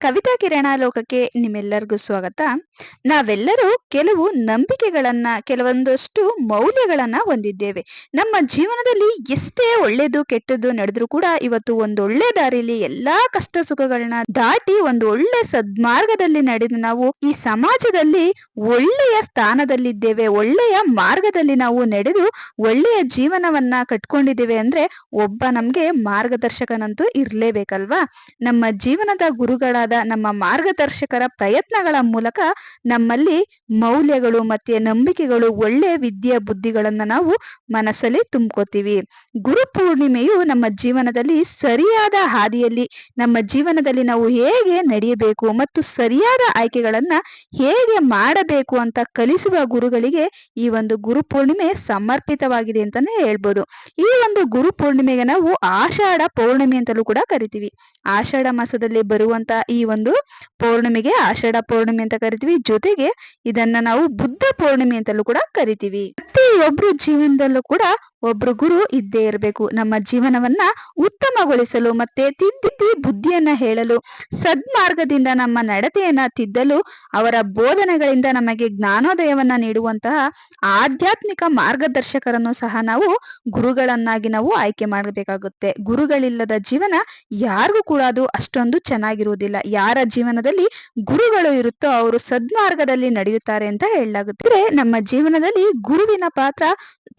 ಕವಿತಾ ಕಿರಣ ಲೋಕಕ್ಕೆ ನಿಮ್ಮೆಲ್ಲರಿಗೂ ಸ್ವಾಗತ. ನಾವೆಲ್ಲರೂ ಕೆಲವು ನಂಬಿಕೆಗಳನ್ನ, ಕೆಲವೊಂದಷ್ಟು ಮೌಲ್ಯಗಳನ್ನ ಹೊಂದಿದ್ದೇವೆ. ನಮ್ಮ ಜೀವನದಲ್ಲಿ ಎಷ್ಟೇ ಒಳ್ಳೇದು, ಕೆಟ್ಟದ್ದು ನಡೆದ್ರೂ ಕೂಡ ಇವತ್ತು ಒಂದು ಒಳ್ಳೆ ದಾರಿಲಿ ಎಲ್ಲಾ ಕಷ್ಟ ಸುಖಗಳನ್ನ ದಾಟಿ ಒಂದು ಒಳ್ಳೆ ಸದ್ಮಾರ್ಗದಲ್ಲಿ ನಡೆದು ನಾವು ಈ ಸಮಾಜದಲ್ಲಿ ಒಳ್ಳೆಯ ಸ್ಥಾನದಲ್ಲಿದ್ದೇವೆ, ಒಳ್ಳೆಯ ಮಾರ್ಗದಲ್ಲಿ ನಾವು ನಡೆದು ಒಳ್ಳೆಯ ಜೀವನವನ್ನ ಕಟ್ಕೊಂಡಿದ್ದೇವೆ ಅಂದ್ರೆ ಒಬ್ಬ ನಮ್ಗೆ ಮಾರ್ಗದರ್ಶಕನಂತೂ ಇರ್ಲೇಬೇಕಲ್ವಾ? ನಮ್ಮ ಜೀವನದ ನಮ್ಮ ಮಾರ್ಗದರ್ಶಕರ ಪ್ರಯತ್ನಗಳ ಮೂಲಕ ನಮ್ಮಲ್ಲಿ ಮೌಲ್ಯಗಳು ಮತ್ತೆ ನಂಬಿಕೆಗಳು ಒಳ್ಳೆಯ ವಿದ್ಯೆ ಬುದ್ಧಿಗಳನ್ನ ನಾವು ಮನಸ್ಸಲ್ಲಿ ತುಂಬ್ಕೋತೀವಿ. ಗುರು ಪೂರ್ಣಿಮೆಯು ನಮ್ಮ ಜೀವನದಲ್ಲಿ ಸರಿಯಾದ ಹಾದಿಯಲ್ಲಿ ನಮ್ಮ ಜೀವನದಲ್ಲಿ ನಾವು ಹೇಗೆ ನಡೆಯಬೇಕು ಮತ್ತು ಸರಿಯಾದ ಆಯ್ಕೆಗಳನ್ನ ಹೇಗೆ ಮಾಡಬೇಕು ಅಂತ ಕಲಿಸುವ ಗುರುಗಳಿಗೆ ಈ ಒಂದು ಗುರು ಪೂರ್ಣಿಮೆ ಸಮರ್ಪಿತವಾಗಿದೆ ಅಂತಾನೆ ಹೇಳ್ಬೋದು. ಈ ಒಂದು ಗುರು ಪೂರ್ಣಿಮೆಗೆ ನಾವು ಆಷಾಢ ಪೌರ್ಣಿಮೆ ಅಂತಲೂ ಕೂಡ ಕರಿತೀವಿ. ಆಷಾಢ ಮಾಸದಲ್ಲಿ ಬರುವಂತ ಈ ಒಂದು ಪೌರ್ಣಿಮೆಗೆ, ಆಷಾಢ ಪೌರ್ಣಿಮೆ ಅಂತ ಕರಿತೀವಿ. ಜೊತೆಗೆ ಇದನ್ನ ನಾವು ಬುದ್ಧ ಪೌರ್ಣಿಮೆ ಅಂತಲೂ ಕೂಡ ಕರಿತೀವಿ. ಪ್ರತಿಯೊಬ್ರು ಜೀವನದಲ್ಲೂ ಕೂಡ ಒಬ್ರು ಗುರು ಇದ್ದೇ ಇರಬೇಕು. ನಮ್ಮ ಜೀವನವನ್ನ ಉತ್ತಮಗೊಳಿಸಲು ಮತ್ತೆ ತಿದ್ದಿ ಬುದ್ಧಿಯನ್ನ ಹೇಳಲು, ಸದ್ಮಾರ್ಗದಿಂದ ನಮ್ಮ ನಡತೆಯನ್ನ ತಿದ್ದಲು, ಅವರ ಬೋಧನೆಗಳಿಂದ ನಮಗೆ ಜ್ಞಾನೋದಯವನ್ನ ನೀಡುವಂತಹ ಆಧ್ಯಾತ್ಮಿಕ ಮಾರ್ಗದರ್ಶಕರನ್ನು ಸಹ ನಾವು ಗುರುಗಳನ್ನಾಗಿ ನಾವು ಆಯ್ಕೆ ಮಾಡಬೇಕಾಗುತ್ತೆ. ಗುರುಗಳಿಲ್ಲದ ಜೀವನ ಯಾರಿಗೂ ಕೂಡ ಅದು ಅಷ್ಟೊಂದು ಚೆನ್ನಾಗಿರುವುದಿಲ್ಲ. ಯಾರ ಜೀವನದಲ್ಲಿ ಗುರುಗಳು ಇರುತ್ತೋ ಅವರು ಸದ್ಮಾರ್ಗದಲ್ಲಿ ನಡೆಯುತ್ತಾರೆ ಅಂತ ಹೇಳಲಾಗುತ್ತೆ. ನಮ್ಮ ಜೀವನದಲ್ಲಿ ಗುರುವಿನ ಪಾತ್ರ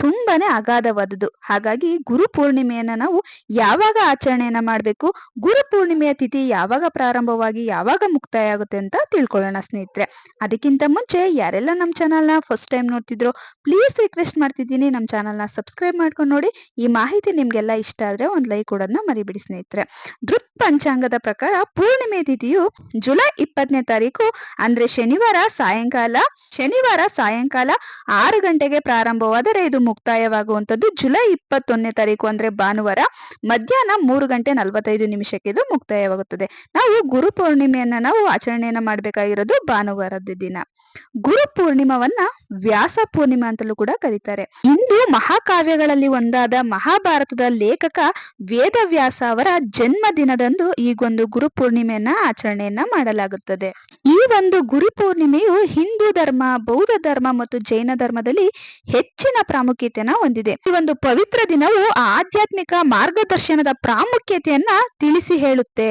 ತುಂಬಾನೇ ಅಗಾಧವಾದದ್ದು. ಹಾಗಾಗಿ ಗುರು ಪೂರ್ಣಿಮೆಯನ್ನ ನಾವು ಯಾವಾಗ ಆಚರಣೆಯನ್ನ ಮಾಡಬೇಕು, ಗುರು ಪೂರ್ಣಿಮೆಯ ತಿಥಿ ಯಾವಾಗ ಪ್ರಾರಂಭವಾಗಿ ಯಾವಾಗ ಮುಕ್ತಾಯ ಆಗುತ್ತೆ ಅಂತ ತಿಳ್ಕೊಳ್ಳೋಣ ಸ್ನೇಹಿತರೆ. ಅದಕ್ಕಿಂತ ಮುಂಚೆ ಯಾರೆಲ್ಲ ನಮ್ಮ ಚಾನಲ್ನ ಫಸ್ಟ್ ಟೈಮ್ ನೋಡ್ತಿದ್ರು ಪ್ಲೀಸ್ ರಿಕ್ವೆಸ್ಟ್ ಮಾಡ್ತಿದ್ದೀನಿ. ನಮ್ಮ ಚಾನಲ್ನ ಸಬ್ಸ್ಕ್ರೈಬ್ ಮಾಡ್ಕೊಂಡು ನೋಡಿ. ಈ ಮಾಹಿತಿ ನಿಮ್ಗೆಲ್ಲ ಇಷ್ಟ ಆದ್ರೆ ಒಂದು ಲೈಕ್ ಕೊಡೋದನ್ನ ಮರಿಬಿಡಿ ಸ್ನೇಹಿತರೆ. ದೃತ್ ಪಂಚಾಂಗದ ಪ್ರಕಾರ ಪೂರ್ಣಿಮೆ ತಿಥಿಯು ಜುಲೈ ಇಪ್ಪತ್ತನೇ ತಾರೀಕು, ಅಂದ್ರೆ ಶನಿವಾರ ಸಾಯಂಕಾಲ ಶನಿವಾರ ಸಾಯಂಕಾಲ ಆರು ಗಂಟೆಗೆ ಪ್ರಾರಂಭವಾದರೆ ಇದು ಮುಕ್ತಾಯವಾಗುವಂತದ್ದು ಜುಲೈ ಇಪ್ಪತ್ತೊಂದನೇ ತಾರೀಕು ಅಂದ್ರೆ ಭಾನುವಾರ ಮಧ್ಯಾಹ್ನ ಮೂರು ಗಂಟೆ ನಲವತ್ತೈದು ನಿಮಿಷಕ್ಕೆ ಇದು ಮುಕ್ತಾಯವಾಗುತ್ತದೆ. ನಾವು ಗುರು ಪೂರ್ಣಿಮೆಯನ್ನ ನಾವು ಆಚರಣೆಯನ್ನ ಮಾಡಬೇಕಾಗಿರೋದು ಭಾನುವಾರದ ದಿನ. ಗುರು ಪೂರ್ಣಿಮವನ್ನ ವ್ಯಾಸ ಪೂರ್ಣಿಮಾ ಅಂತಲೂ ಕೂಡ ಕರೀತಾರೆ. ಇಂದು ಮಹಾಕಾವ್ಯಗಳಲ್ಲಿ ಒಂದಾದ ಮಹಾಭಾರತದ ಲೇಖಕ ವೇದವ್ಯಾಸ ಅವರ ಜನ್ಮ ದಿನದಂದು ಈಗೊಂದು ಗುರು ಪೂರ್ಣಿಮೆಯನ್ನ ಆಚರಣೆಯನ್ನ ಮಾಡಲಾಗುತ್ತದೆ. ಈ ಒಂದು ಗುರು ಪೂರ್ಣಿಮೆಯು ಹಿಂದೂ ಧರ್ಮ, ಬೌದ್ಧ ಧರ್ಮ ಮತ್ತು ಜೈನ ಧರ್ಮದಲ್ಲಿ ಹೆಚ್ಚಿನ ಪ್ರಾಮುಖ್ಯತೆಯನ್ನ ಹೊಂದಿದೆ. ಈ ಒಂದು ಪವಿತ್ರ ದಿನವು ಆಧ್ಯಾತ್ಮಿಕ ಮಾರ್ಗದರ್ಶನದ ಪ್ರಾಮುಖ್ಯತೆಯನ್ನ ತಿಳಿಸಿ ಹೇಳುತ್ತೆ.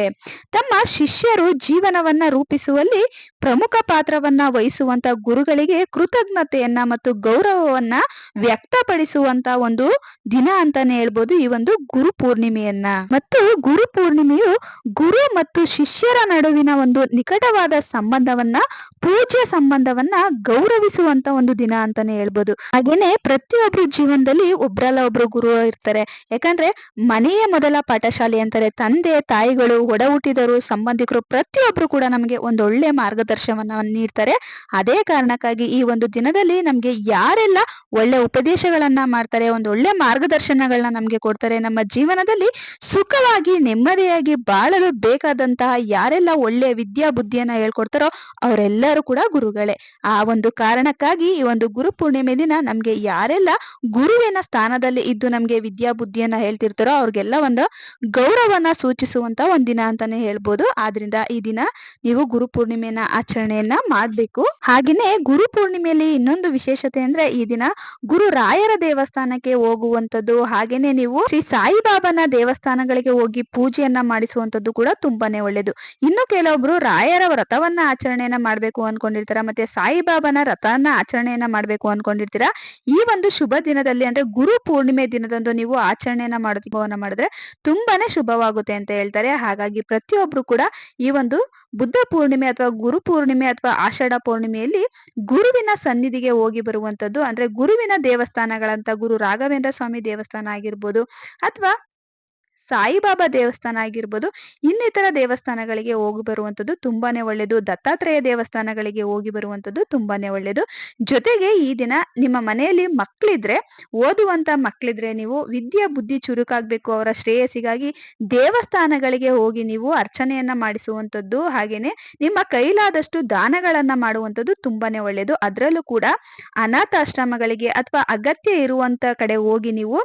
ತಮ್ಮ ಶಿಷ್ಯರು ಜೀವನವನ್ನ ರೂಪಿಸುವಲ್ಲಿ ಪ್ರಮುಖ ಪಾತ್ರವನ್ನ ವಹಿಸುವಂತ ಗುರುಗಳಿಗೆ ಕೃತಜ್ಞತೆಯನ್ನ ಮತ್ತು ಗೌರವವನ್ನ ವ್ಯಕ್ತಪಡಿಸುವಂತ ಒಂದು ದಿನ ಅಂತಾನೆ ಹೇಳ್ಬೋದು ಈ ಒಂದು ಗುರು ಪೂರ್ಣಿಮೆಯನ್ನ. ಮತ್ತು ಗುರು ಪೂರ್ಣಿಮೆಯು ಗುರು ಮತ್ತು ಶಿಷ್ಯರ ನಡುವಿನ ಒಂದು ನಿಕಟವಾದ ಸಂಬಂಧವನ್ನ, ಪೂಜ್ಯ ಸಂಬಂಧವನ್ನ ಗೌರವಿಸುವಂತ ಒಂದು ದಿನ ಅಂತಾನೆ ಹೇಳ್ಬೋದು. ಹಾಗೇನೆ ಪ್ರತಿಯೊಬ್ರು ಜೀವನದಲ್ಲಿ ಒಬ್ರಲ್ಲ ಒಬ್ರು ಗುರು ಇರ್ತಾರೆ. ಯಾಕಂದ್ರೆ ಮನೆಯೇ ಮೊದಲ ಪಾಠಶಾಲೆ ಅಂತಾರೆ, ತಂದೆ, ತಾಯಿಗಳು, ಒಡ ಹುಟ್ಟಿದರು ಸಂಬಂಧಿಕರು ಪ್ರತಿಯೊಬ್ರು ಕೂಡ ನಮಗೆ ಒಂದು ಒಳ್ಳೆ ಮಾರ್ಗದರ್ಶನವನ್ನ ನೀಡ್ತಾರೆ. ಅದೇ ಕಾರಣಕ್ಕಾಗಿ ಈ ಒಂದು ದಿನದಲ್ಲಿ ನಮ್ಗೆ ಯಾರೆಲ್ಲ ಒಳ್ಳೆ ಉಪದೇಶಗಳನ್ನ ಮಾಡ್ತಾರೆ, ಒಂದು ಒಳ್ಳೆ ಮಾರ್ಗದರ್ಶನಗಳನ್ನ ನಮ್ಗೆ ಕೊಡ್ತಾರೆ, ನಮ್ಮ ಜೀವನದಲ್ಲಿ ಸುಖವಾಗಿ ನೆಮ್ಮದಿಯಾಗಿ ಬಾಳಲು ಬೇಕಾದಂತಹ ಯಾರೆಲ್ಲ ಒಳ್ಳೆ ವಿದ್ಯಾ ಬುದ್ಧಿಯನ್ನ ಹೇಳ್ಕೊಡ್ತಾರೋ ಅವರೆಲ್ಲರೂ ಕೂಡ ಗುರುಗಳೇ. ಆ ಒಂದು ಕಾರಣಕ್ಕಾಗಿ ಈ ಒಂದು ಗುರು ಪೂರ್ಣಿಮೆ ದಿನ ನಮ್ಗೆ ಯಾರೆಲ್ಲ ಗುರುವಿನ ಸ್ಥಾನದಲ್ಲಿ ಇದ್ದು ನಮ್ಗೆ ವಿದ್ಯಾ ಬುದ್ಧಿಯನ್ನ ಹೇಳ್ತಿರ್ತಾರೋ ಅವ್ರಿಗೆಲ್ಲ ಒಂದು ಗೌರವನ ಸೂಚಿಸುವಂತ ಒಂದ್ ದಿನ ಅಂತಾನೆ ಹೇಳ್ಬೋದು. ಆದ್ರಿಂದ ಈ ದಿನ ನೀವು ಗುರು ಪೂರ್ಣಿಮೆಯನ್ನ ಆಚರಣೆಯನ್ನ ಮಾಡ್ಬೇಕು. ಹಾಗೇನೆ ಗುರು ಪೂರ್ಣಿಮೆಯಲ್ಲಿ ಇನ್ನೊಂದು ವಿಶೇಷತೆ ಅಂದ್ರೆ ಈ ದಿನ ಗುರು ರಾಯರ ದೇವಸ್ಥಾನಕ್ಕೆ ಹೋಗುವಂತದ್ದು ಹಾಗೇನೆ ನೀವು ಶ್ರೀ ಸಾಯಿಬಾಬಾನ ದೇವಸ್ಥಾನಗಳಿಗೆ ಹೋಗಿ ಪೂಜೆಯನ್ನ ಮಾಡಿಸುವಂತದ್ದು ಕೂಡ ತುಂಬಾನೇ ಒಳ್ಳೇದು. ಇನ್ನು ಕೆಲವೊಬ್ರು ರಾಯರ ವ್ರತವನ್ನ ಆಚರಣೆಯನ್ನ ಮಾಡ್ಬೇಕು ಅನ್ಕೊಂಡಿರ್ತಾರ, ಮತ್ತೆ ಸಾಯಿಬಾಬಾನ ರಥನ ಆಚರಣೆಯನ್ನ ಮಾಡ್ಬೇಕು ಅನ್ಕೊಂಡಿರ್ತೀರಾ, ಈ ಒಂದು ಶುಭ ದಿನದಲ್ಲಿ ಅಂದ್ರೆ ಗುರು ಪೂರ್ಣಿಮೆ ದಿನದಂದು ನೀವು ಆಚರಣೆಯನ್ನ ಮಾಡೋದನ್ನ ಮಾಡಿದ್ರೆ ತುಂಬಾನೇ ಶುಭವಾಗುತ್ತೆ ಅಂತ ಹೇಳ್ತಾರೆ. ಹಾಗಾಗಿ ಪ್ರತಿಯೊಬ್ರು ಕೂಡ ಈ ಒಂದು ಬುದ್ಧ ಪೂರ್ಣಿಮೆ ಅಥವಾ ಗುರು ಪೂರ್ಣಿಮೆ ಅಥವಾ ಆಷಾಢ ಪೂರ್ಣಿಮೆಯಲ್ಲಿ ಗುರುವಿನ ಸನ್ನಿಧಿಗೆ ಹೋಗಿ ಬರುವಂತದ್ದು, ಅಂದ್ರೆ ಗುರುವಿನ ದೇವಸ್ಥಾನಗಳಂತ ಗುರು ರಾಘವೇಂದ್ರ ಸ್ವಾಮಿ ದೇವಸ್ಥಾನ ಆಗಿರ್ಬೋದು, ಅಥವಾ ಸಾಯಿಬಾಬಾ ದೇವಸ್ಥಾನ ಆಗಿರ್ಬೋದು, ಇನ್ನಿತರ ದೇವಸ್ಥಾನಗಳಿಗೆ ಹೋಗಿ ಬರುವಂತದ್ದು ತುಂಬಾನೇ ಒಳ್ಳೇದು. ದತ್ತಾತ್ರೇಯ ದೇವಸ್ಥಾನಗಳಿಗೆ ಹೋಗಿ ಬರುವಂತದ್ದು ತುಂಬಾನೇ ಒಳ್ಳೇದು. ಜೊತೆಗೆ ಈ ದಿನ ನಿಮ್ಮ ಮನೆಯಲ್ಲಿ ಮಕ್ಕಳಿದ್ರೆ ಓದುವಂತ ಮಕ್ಕಳಿದ್ರೆ ನೀವು ವಿದ್ಯೆ, ಬುದ್ಧಿ ಚುರುಕಾಗ್ಬೇಕು. ಅವರ ಶ್ರೇಯಸ್ಸಿಗಾಗಿ ದೇವಸ್ಥಾನಗಳಿಗೆ ಹೋಗಿ ನೀವು ಅರ್ಚನೆಯನ್ನ ಮಾಡಿಸುವಂತದ್ದು ಹಾಗೇನೆ ನಿಮ್ಮ ಕೈಲಾದಷ್ಟು ದಾನಗಳನ್ನ ಮಾಡುವಂತದ್ದು ತುಂಬಾನೇ ಒಳ್ಳೇದು. ಅದರಲ್ಲೂ ಕೂಡ ಅನಾಥಾಶ್ರಮಗಳಿಗೆ ಅಥವಾ ಅಗತ್ಯ ಇರುವಂತ ಕಡೆ ಹೋಗಿ ನೀವು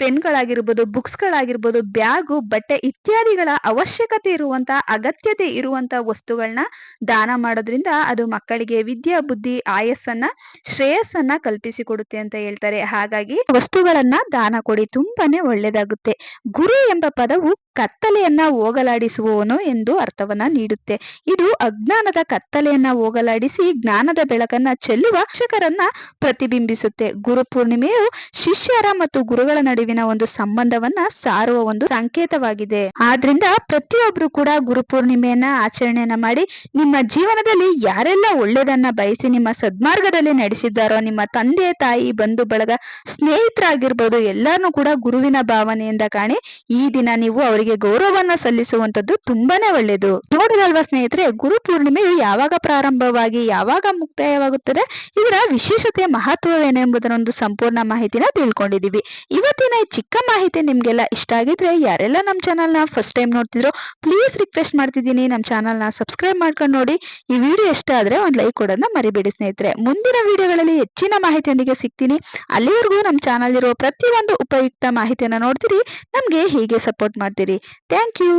ಪೆನ್ಗಳಾಗಿರ್ಬೋದು, ಬುಕ್ಸ್ಗಳಾಗಿರ್ಬೋದು, ಬ್ಯಾಗು, ಬಟ್ಟೆ ಇತ್ಯಾದಿಗಳ ಅವಶ್ಯಕತೆ ಇರುವಂತ, ಅಗತ್ಯತೆ ಇರುವಂತ ವಸ್ತುಗಳನ್ನ ದಾನ ಮಾಡೋದ್ರಿಂದ ಅದು ಮಕ್ಕಳಿಗೆ ವಿದ್ಯಾ, ಬುದ್ಧಿ, ಆಯಸ್ಸನ್ನ, ಶ್ರೇಯಸ್ಸನ್ನ ಕಲ್ಪಿಸಿಕೊಡುತ್ತೆ ಅಂತ ಹೇಳ್ತಾರೆ. ಹಾಗಾಗಿ ವಸ್ತುಗಳನ್ನ ದಾನ ಕೊಡಿ, ತುಂಬಾನೇ ಒಳ್ಳೇದಾಗುತ್ತೆ. ಗುರು ಎಂಬ ಪದವು ಕತ್ತಲೆಯನ್ನ ಹೋಗಲಾಡಿಸುವವನು ಎಂದು ಅರ್ಥವನ್ನ ನೀಡುತ್ತೆ. ಇದು ಅಜ್ಞಾನದ ಕತ್ತಲೆಯನ್ನ ಹೋಗಲಾಡಿಸಿ ಜ್ಞಾನದ ಬೆಳಕನ್ನ ಚೆಲ್ಲುವ ಶಿಕ್ಷಕರನ್ನ ಪ್ರತಿಬಿಂಬಿಸುತ್ತೆ. ಗುರು ಪೂರ್ಣಿಮೆಯು ಶಿಷ್ಯರ ಮತ್ತು ಗುರುಗಳ ನಡುವಿನ ಒಂದು ಸಂಬಂಧವನ್ನ ಸಾರುವ ಒಂದು ಸಂಕೇತವಾಗಿದೆ. ಆದ್ರಿಂದ ಪ್ರತಿಯೊಬ್ರು ಕೂಡ ಗುರು ಪೂರ್ಣಿಮೆಯನ್ನ ಆಚರಣೆಯನ್ನ ಮಾಡಿ ನಿಮ್ಮ ಜೀವನದಲ್ಲಿ ಯಾರೆಲ್ಲ ಒಳ್ಳೇದನ್ನ ಬಯಸಿ ನಿಮ್ಮ ಸದ್ಮಾರ್ಗದಲ್ಲಿ ನಡೆಸಿದ್ದಾರೋ, ನಿಮ್ಮ ತಂದೆ, ತಾಯಿ, ಬಂಧು, ಬಳಗ, ಸ್ನೇಹಿತರಾಗಿರ್ಬೋದು ಎಲ್ಲಾರನ್ನೂ ಕೂಡ ಗುರುವಿನ ಭಾವನೆಯಿಂದ ಕಾಣಿ ಈ ದಿನ ನೀವು ಅವರಿಗೆ ಗೌರವವನ್ನ ಸಲ್ಲಿಸುವಂತದ್ದು ತುಂಬಾನೇ ಒಳ್ಳೇದು ನೋಡಿದಲ್ವಾ ಸ್ನೇಹಿತರೆ, ಗುರು ಪೂರ್ಣಿಮೆಯು ಯಾವಾಗ ಪ್ರಾರಂಭವಾಗಿ ಯಾವಾಗ ಮುಕ್ತಾಯವಾಗುತ್ತದೆ? ಇದರ ವಿಶೇಷತೆ ಮಹತ್ವವೇನೆಂಬುದರ ಒಂದು ಸಂಪೂರ್ಣ ಮಾಹಿತಿನ ತಿಳ್ಕೊಂಡಿದೀವಿ ಇವತ್ತಿನ ಈ ಚಿಕ್ಕ ಮಾಹಿತಿ ನಿಮ್ಗೆಲ್ಲ ಇಷ್ಟ ಆಗಿದ್ರೆ ಯಾರೆಲ್ಲ ನಮ್ಮ ಚಾನಲ್ನ ಫಸ್ಟ್ ಟೈಮ್ ನೋಡ್ತಿದ್ರು ಪ್ಲೀಸ್ ರಿಕ್ವೆಸ್ಟ್ ಮಾಡ್ತಿದ್ದೀನಿ. ನಮ್ಮ ಚಾನಲ್ನ ಸಬ್ಸ್ಕ್ರೈಬ್ ಮಾಡ್ಕೊಂಡು ನೋಡಿ. ಈ ವಿಡಿಯೋ ಇಷ್ಟ ಆದ್ರೆ ಒಂದು ಲೈಕ್ ಕೊಡೋದನ್ನ ಮರಿಬೇಡಿ ಸ್ನೇಹಿತರೆ. ಮುಂದಿನ ವಿಡಿಯೋಗಳಲ್ಲಿ ಹೆಚ್ಚಿನ ಮಾಹಿತಿಯೊಂದಿಗೆ ಸಿಗ್ತೀನಿ. ಅಲ್ಲಿವರೆಗೂ ನಮ್ಮ ಚಾನಲ್ ಇರುವ ಪ್ರತಿಯೊಂದು ಉಪಯುಕ್ತ ಮಾಹಿತಿಯನ್ನ ನೋಡ್ತೀರಿ. ನಮಗೆ ಹೀಗೆ ಸಪೋರ್ಟ್ ಮಾಡ್ತೀರಿ. Thank you